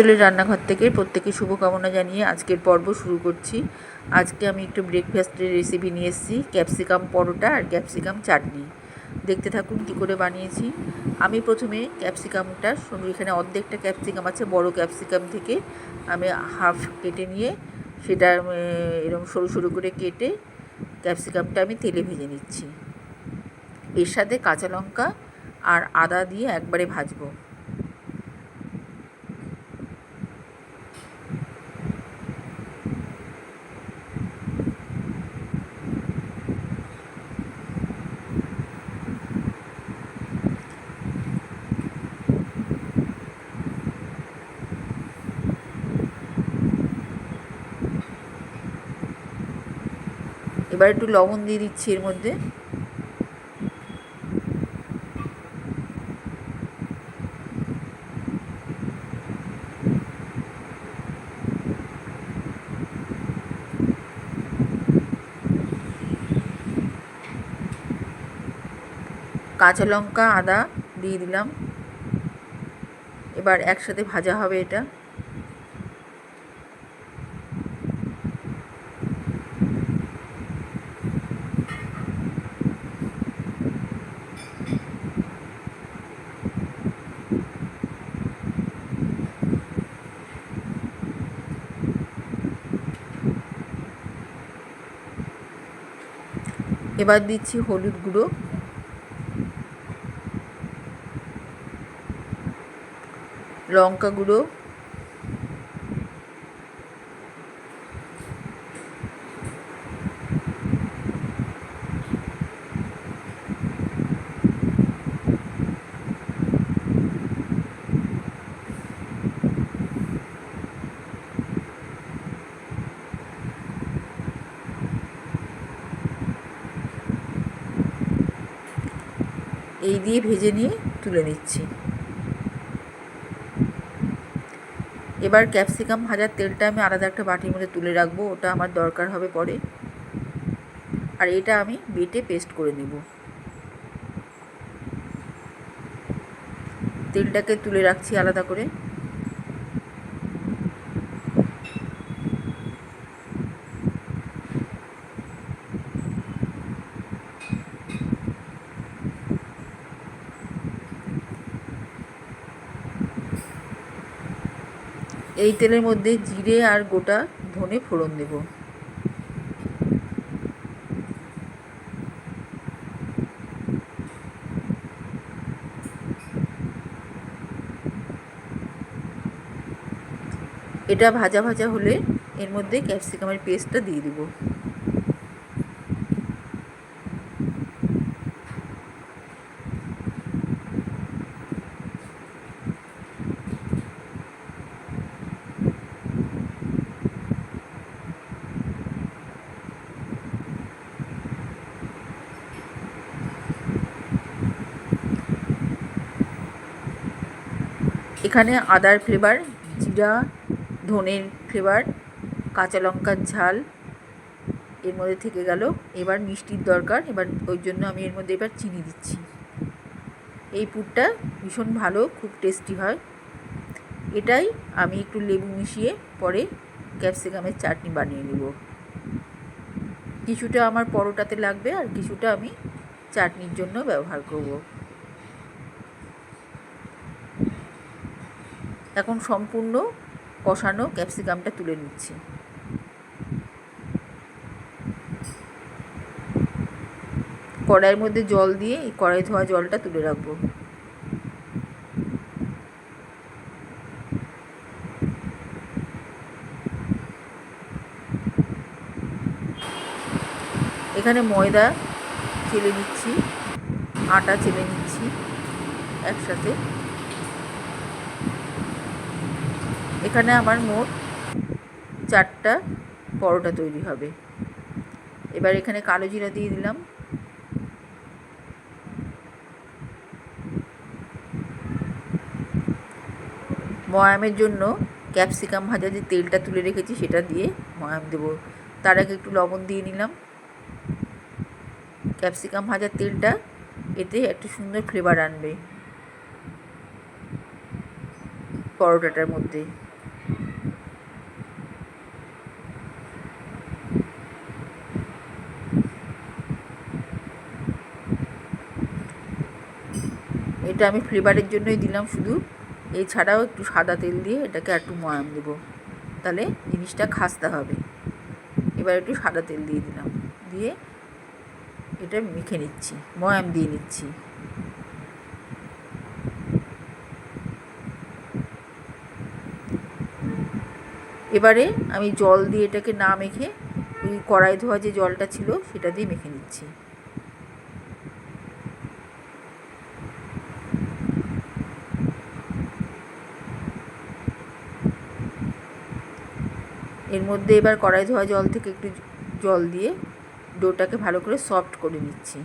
হোটেলের রান্নাঘর থেকে প্রত্যেকে শুভকামনা জানিয়ে আজকের পর্ব শুরু করছি। আজকে আমি একটু ব্রেকফাস্টের রেসিপি নিয়ে এসেছি ক্যাপসিকাম পরোটা আর ক্যাপসিকাম চাটনি। দেখতে থাকুন কী করে বানিয়েছি। আমি প্রথমে ক্যাপসিকামটা এখানে অর্ধেকটা ক্যাপসিকাম আছে, বড় ক্যাপসিকাম থেকে আমি হাফ কেটে নিয়ে সেটা এরকম সরু সরু করে কেটে ক্যাপসিকামটা আমি তেলে ভেজে নিচ্ছি। এর সাথে কাঁচা লঙ্কা আর আদা দিয়ে একবারে ভাজবো। এবার একটু লবণ দিয়ে দিচ্ছি এর মধ্যে। কাঁচা লঙ্কা, আদা দিয়ে দিলাম। এবার একসাথে ভাজা হবে এটা। এবার দিচ্ছি হলুদ গুঁড়ো। লঙ্কা গুঁড়ো। এই দিয়ে ভেজে নিয়ে তুলে নিচ্ছি। এবার ক্যাপসিকাম ভাজার তেলটা আমি আলাদা একটা বাটির মধ্যে তুলে রাখব, ওটা আমার দরকার হবে পরে। আর এটা আমি বেটে পেস্ট করে নেব। তেলটাকে তুলে রাখছি আলাদা করে। এই তেলের মধ্যে জিরে আর গোটা ধনে ফোড়ন দেব। এটা ভাজা ভাজা হলে এর মধ্যে ক্যাপসিকামের পেস্টটা দিয়ে দেবো। এখানে আদার ফ্লেভার, জিরা, ধনের ফ্লেভার, কাঁচা লঙ্কার ঝাল এর মধ্যে থেকে গেল। এবার মিষ্টির দরকার, এবার ওই জন্য আমি এর মধ্যে এবার চিনি দিচ্ছি। এই পুরটা ভীষণ ভালো, খুব টেস্টি হয়। এটাই আমি একটু লেবু মিশিয়ে পরে ক্যাপসিকামের চাটনি বানিয়ে নেব। কিছুটা আমার পরোটাতে লাগবে আর কিছুটা আমি চাটনির জন্য ব্যবহার করব। এখন সম্পূর্ণ কষানো ক্যাপসিকামটা তুলে নিচ্ছি। কড়াইয়ের মধ্যে জল দিয়ে এই কড়াই ধোয়া জলটা তুলে রাখব। এখানে ময়দা চেলে নিচ্ছি, আটা চেলে নিচ্ছি একসাথে। এখানে আমার মোট চারটা পরোটা তৈরি হবে। এবার এখানে কালো জিরা দিয়ে দিলাম। ময়ামের জন্য ক্যাপসিকাম ভাজা যে তেলটা তুলে রেখেছি সেটা দিয়ে ময়াম দেবো। তার আগে একটু লবণ দিয়ে নিলাম। ক্যাপসিকাম ভাজার তেলটা এতে একটু সুন্দর ফ্লেভার আনবে। পরোটাটার মধ্যে। এটা আমি ফ্লেভারের জন্যই দিলাম শুধু। এছাড়াও একটু সাদা তেল দিয়ে এটাকে একটু ময়াম দেবো। তাহলে জিনিসটা খাস্তা হবে। এবার একটু সাদা তেল দিয়ে দিলাম। দিয়ে এটা মেখে নিচ্ছি, ময়াম দিয়ে নিচ্ছি। এবারে আমি জল দিয়ে এটাকে না মেখে ওই কড়াই ধোয়া যে জলটা ছিল সেটা দিয়ে মেখে নিচ্ছি। এর মধ্যে এবার কড়াই ধোয়া জল থেকে একটু জল দিয়ে ডোটাকে ভালো করে সফট করে নিচ্ছি।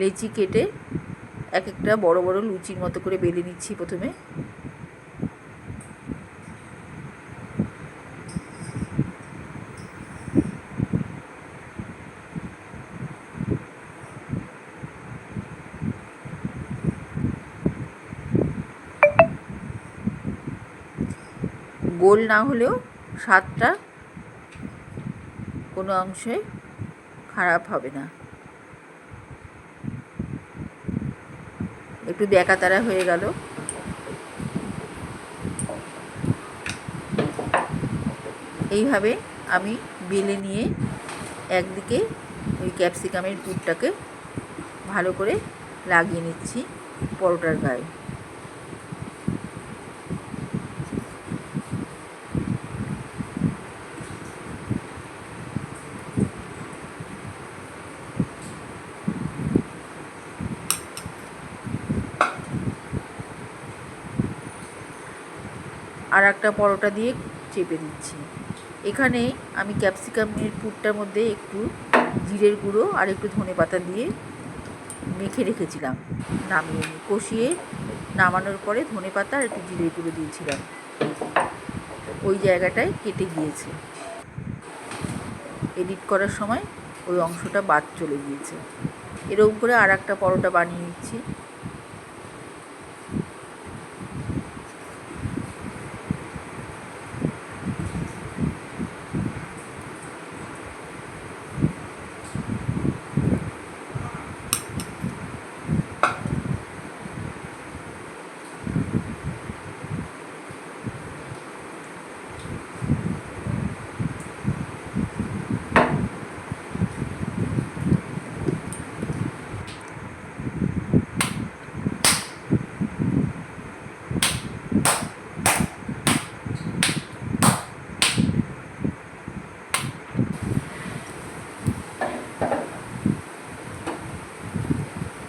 লেচি কেটে এক একটা বড় বড় লুচির মতো করে বেলে নিচ্ছি প্রথমে। গোল না হলেও স্বাদটা কোনো অংশে খারাপ হবে না। একটু দেখা তারা হয়ে গেল। এইভাবে আমি বেলে নিয়ে একদিকে ওই ক্যাপসিকামের পুরটাকে ভালো করে লাগিয়ে নিচ্ছি পরোটার গায়ে। আর একটা পরোটা দিয়ে চেপে দিচ্ছি। এখানে আমি ক্যাপসিকামের পুরটার মধ্যে একটু জিরের গুঁড়ো আর একটু ধনে পাতা দিয়ে মেখে রেখেছিলাম। নামিয়ে কষিয়ে নামানোর পরে ধনে পাতা আর একটু জিরের গুঁড়ো দিয়েছিলাম। ওই জায়গাটায় কেটে গিয়েছে। এডিট করার সময় ওই অংশটা বাদ চলে গিয়েছে। এরকম করে আর একটা পরোটা বানিয়ে নিচ্ছি।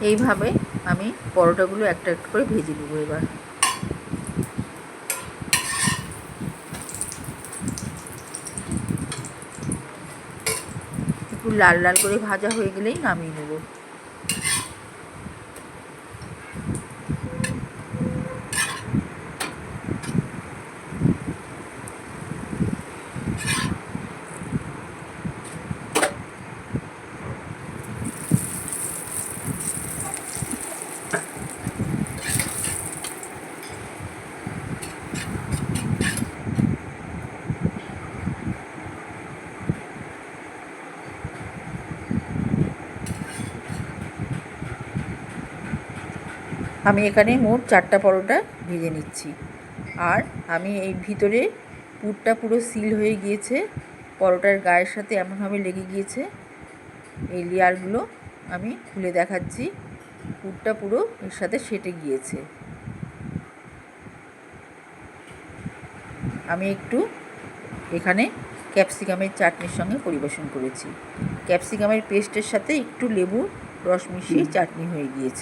এইভাবে আমি পরোটাগুলো একটা একটা করে ভেজে নেব এবার। একটু লাল লাল করে ভাজা হয়ে গেলেই নামিয়ে নেব। আমি এখানে মোট চারটা পরোটা ভেজে নিচ্ছি। আর আমি এই ভিতরে পুরটা পুরো সিল হয়ে গিয়েছে। পরোটার গায়ের সাথে এমনভাবে লেগে গিয়েছে। এই লেয়ারগুলো আমি খুলে দেখাচ্ছি। পুরটা পুরো এর সাথে সেটে গিয়েছে। আমি একটু এখানে ক্যাপসিকামের চাটনির সঙ্গে পরিবেশন করেছি। ক্যাপসিকামের পেস্টের সাথে একটু লেবুর রস মিশিয়ে চাটনি হয়ে গিয়েছে।